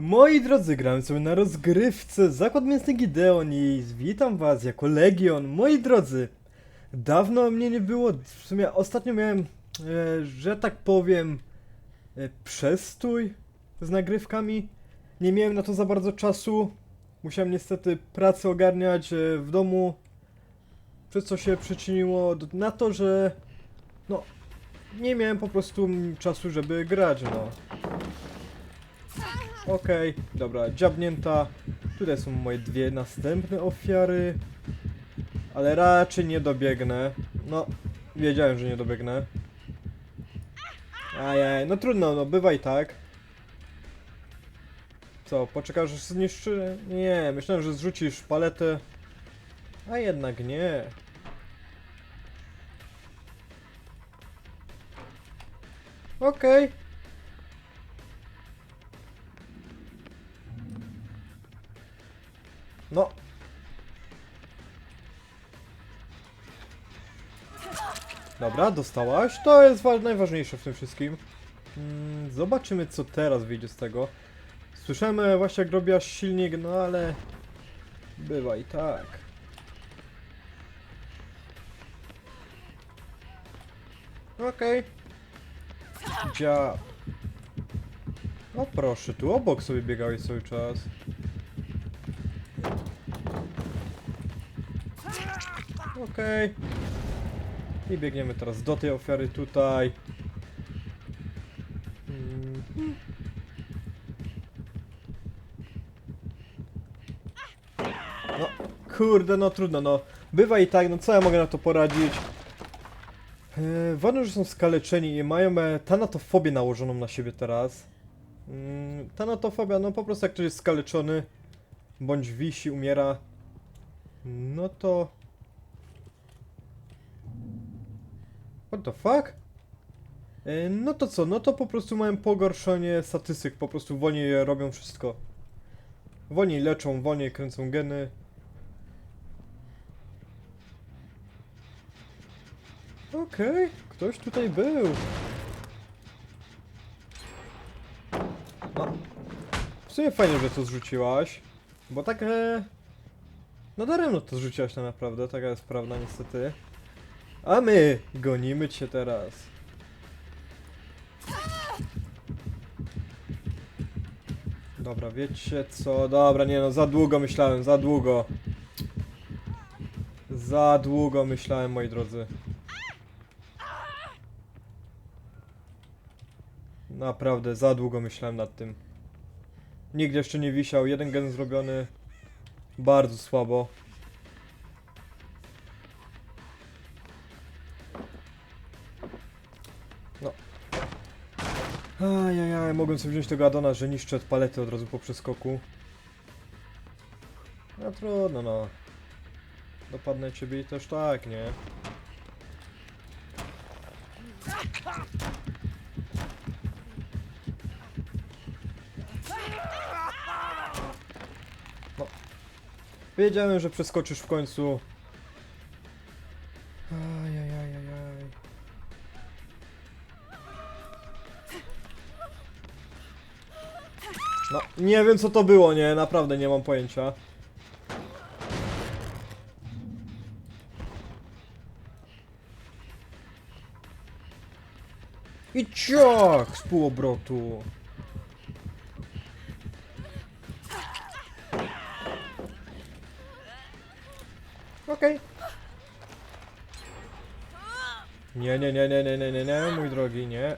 Moi drodzy, grałem sobie na rozgrywce Zakład Mięsny Gideon i witam was jako Legion. Moi drodzy, dawno mnie nie było, w sumie ostatnio miałem, e, że tak powiem, e, przestój z nagrywkami. Nie miałem na to za bardzo czasu. Musiałem niestety pracę ogarniać e, w domu, przez co się przyczyniło do, na to, że no, nie miałem po prostu czasu, żeby grać, no. Okej, dobra, dziabnięta. Tutaj są moje dwie następne ofiary. Ale raczej nie dobiegnę. No, wiedziałem, że nie dobiegnę. Ajaj, no trudno, no bywaj tak. Co, poczekasz, że zniszczy? Nie, myślałem, że zrzucisz paletę. A jednak nie. Okej. No. Dobra, dostałaś. To jest wa- najważniejsze w tym wszystkim. Mm, zobaczymy, co teraz wyjdzie z tego. Słyszałem e, właśnie, jak robiłaś silnik, no ale... Bywa i tak. Okej. Dziab. O proszę, tu obok sobie biegałeś cały czas. Okej. I biegniemy teraz do tej ofiary tutaj. No, kurde, no trudno, no. Bywa i tak, no co ja mogę na to poradzić? Eee, ważne, że są skaleczeni i mają e, tanatofobię nałożoną na siebie teraz. Mm, tanatofobia, no po prostu jak ktoś jest skaleczony, bądź wisi, umiera, no to... What the fuck? E, No to co, no to po prostu mają pogorszenie statystyk, po prostu wolniej robią wszystko. Wolniej leczą, wolniej kręcą geny. Okej, ktoś tutaj był. No. W sumie fajnie, że to zrzuciłaś. Bo tak... E... No daremno to zrzuciłaś tak naprawdę, taka jest prawda niestety. A my gonimy cię teraz. Dobra, wiecie co? Dobra, nie no, za długo myślałem, za długo. Za długo myślałem, moi drodzy. Naprawdę, za długo myślałem nad tym. Nikt jeszcze nie wisiał, jeden gen zrobiony. Bardzo słabo. Ajajaj, mogłem sobie wziąć tego Adona, że niszczę palety od razu po przeskoku. No trudno, no. Dopadnę ciebie i też tak, nie? No. Wiedziałem, że przeskoczysz w końcu. Nie wiem co to było, nie, naprawdę nie mam pojęcia. I ciach z półobrotu. Okej. Nie, nie, nie, nie, nie, nie, nie, nie, mój drogi, nie.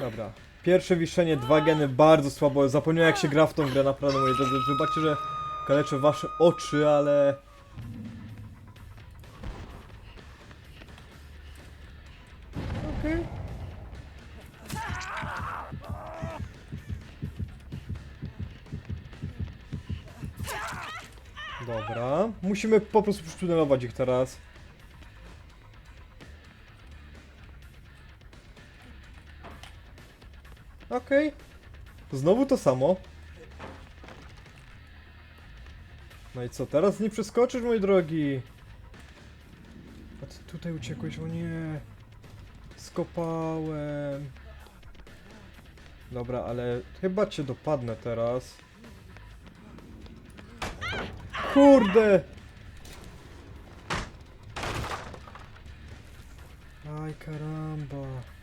Dobra. Pierwsze wiszenie, dwa geny, bardzo słabo. Zapomniałem jak się gra w tą grę, naprawdę, moi drodzy. Wybaczcie, że kaleczę wasze oczy, ale... Okej. Dobra. Musimy po prostu przytunelować ich teraz. Okej. Znowu to samo. No i co, teraz nie przeskoczysz, mój drogi? A ty tutaj uciekłeś, o nie. Skopałem. Dobra, ale chyba cię dopadnę teraz. Kurde! Aj, karamba.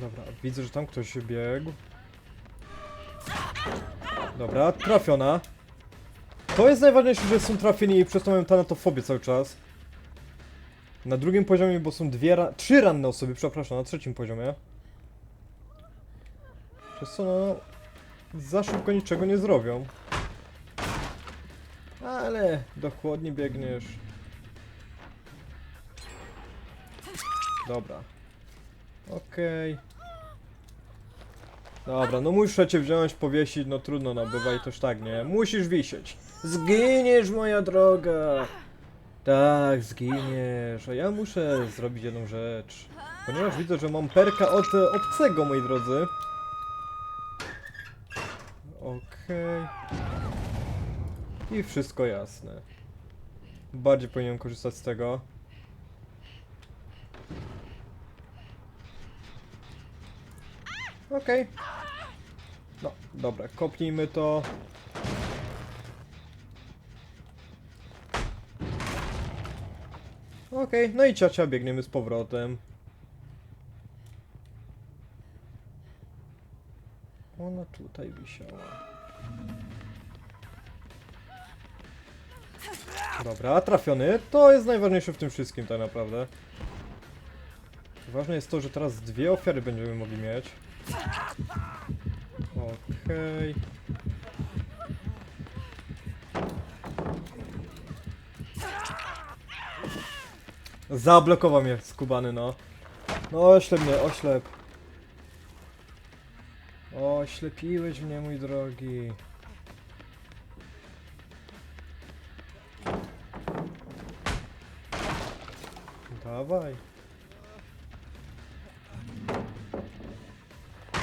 Dobra, widzę, że tam ktoś biegł. Dobra, trafiona. To jest najważniejsze, że są trafieni i przez to mają tanatofobię cały czas. Na drugim poziomie, bo są dwie, ra trzy ranne osoby, przepraszam, na trzecim poziomie. Przez co no, za szybko niczego nie zrobią. Ale do chłodni biegniesz. Dobra. Okej. Dobra, no muszę cię wziąć, powiesić, no trudno, no bywa i też tak, nie? Musisz wisieć. Zginiesz, moja droga! Tak, zginiesz. A ja muszę zrobić jedną rzecz. Ponieważ widzę, że mam perka od obcego, moi drodzy. Okej. I wszystko jasne. Bardziej powinienem korzystać z tego. Okej. No, dobra, kopnijmy to. Okej, no i ciocia biegniemy z powrotem. Ona tutaj wisiała. Dobra, trafiony. To jest najważniejsze w tym wszystkim tak naprawdę. Ważne jest to, że teraz dwie ofiary będziemy mogli mieć. Okej. Zablokował mnie skubany, no. No oślep mnie, oślep. Oślepiłeś mnie, mój drogi. Dawaj.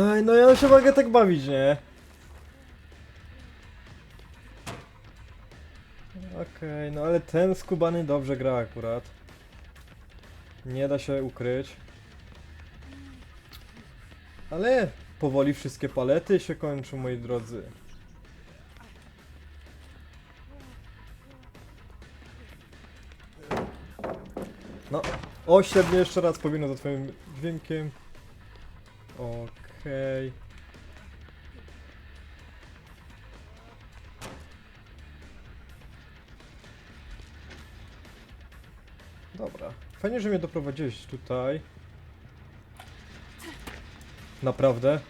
Ej, no ja się mogę tak bawić, nie? Okej, no ale ten skubany dobrze gra akurat. Nie da się ukryć. Ale powoli wszystkie palety się kończą, moi drodzy. No, oślep jeszcze raz, powinno za twoim dźwiękiem. Okej. Dobra. Fajnie, że mnie doprowadziłeś tutaj. Naprawdę.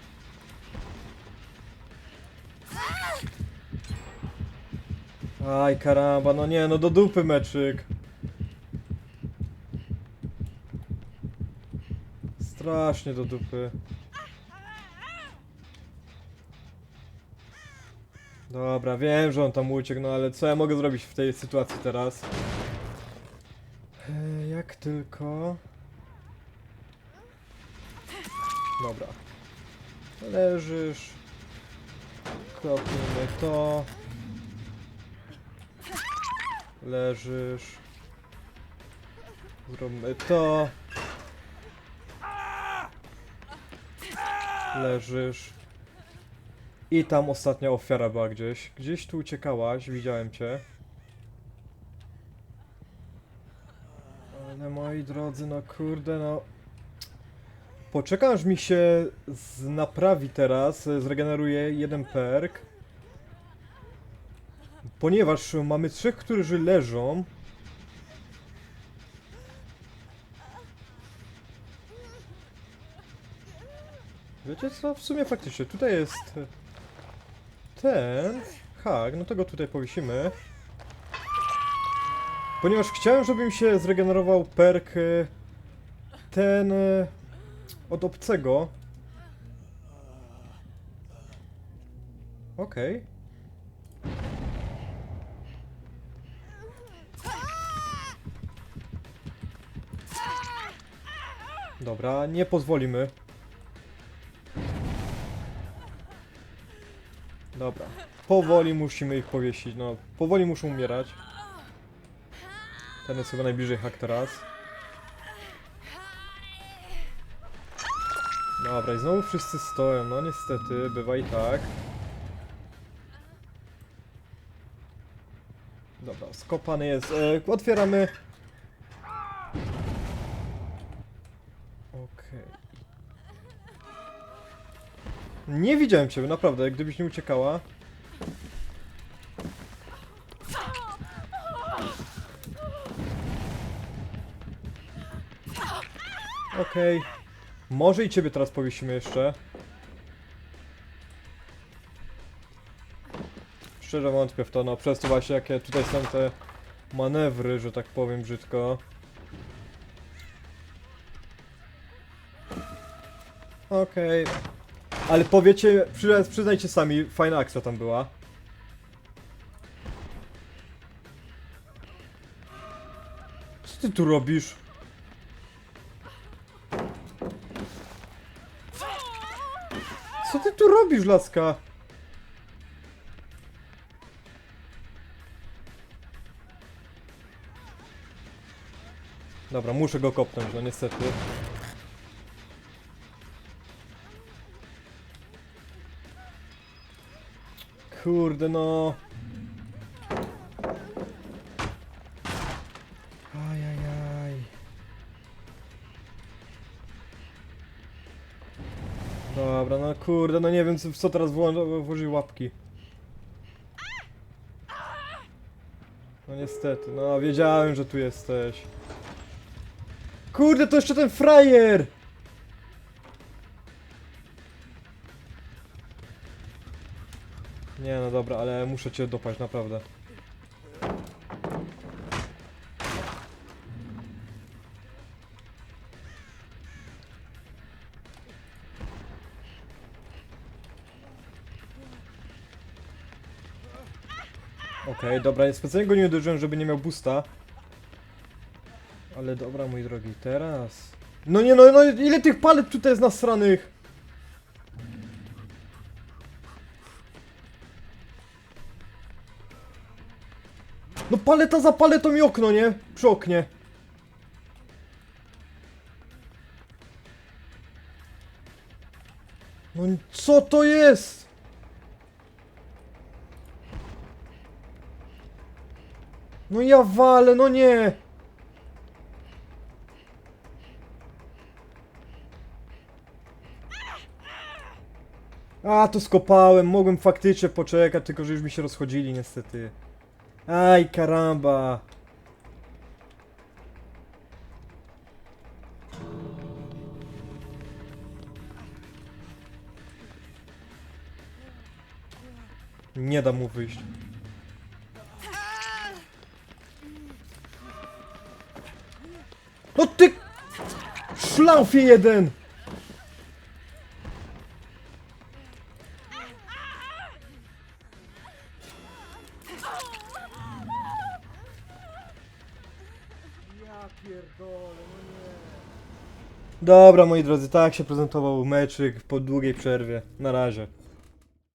Aj, karamba, no nie, no do dupy meczyk. Strasznie do dupy. Dobra, wiem, że on tam uciekł, no ale co ja mogę zrobić w tej sytuacji teraz? E, Jak tylko... Dobra. Leżysz. Kopnijmy to. Leżysz. Zróbmy to. Leżysz. I tam ostatnia ofiara była gdzieś. Gdzieś tu uciekałaś, widziałem cię. Ale moi drodzy, no kurde, no. Poczekam, aż mi się naprawi teraz, zregeneruje jeden perk. Ponieważ mamy trzech, którzy leżą. Wiecie co? W sumie faktycznie, tutaj jest ten hak, no to go tutaj powiesimy. Ponieważ chciałem, żeby mi się zregenerował perk e, ten e, od obcego. Okej. Dobra, nie pozwolimy. Dobra. Powoli musimy ich powiesić, no. Powoli muszą umierać. Ten jest chyba najbliżej hak teraz. Dobra, i znowu wszyscy stoją, no niestety, bywa i tak. Dobra, skopany jest. E, otwieramy. Okej. Okay. Nie widziałem ciebie, naprawdę, gdybyś nie uciekała. Okej. Może i ciebie teraz powiesimy jeszcze. Szczerze wątpię w to, no przez to właśnie jakie tutaj są te manewry, że tak powiem brzydko. Okej. Ale powiecie, przy, przyznajcie sami, fajna akcja tam była. Co ty tu robisz? Co ty tu robisz, laska? Dobra, muszę go kopnąć, no niestety. Kurde no. Ajajaj. Dobra, no kurde, no nie wiem co, w co teraz wło włożyć łapki. No niestety, no wiedziałem, że tu jesteś. Kurde, to jeszcze ten frajer! Dobra, ale muszę cię dopaść, naprawdę. Okej, dobra, specjalnie go nie uderzyłem, żeby nie miał boosta. Ale dobra, mój drogi, teraz... No nie no, no ile tych palet tutaj jest nasranych? No paleta za paletą i okno, nie? Przy oknie. No co to jest? No ja walę, no nie! A, to skopałem, mogłem faktycznie poczekać, tylko że już mi się rozchodzili niestety. Aj, karamba. Nie da mu wyjść. No ty... Szlaufie jeden! Dobra, moi drodzy, tak się prezentował meczyk po długiej przerwie. Na razie.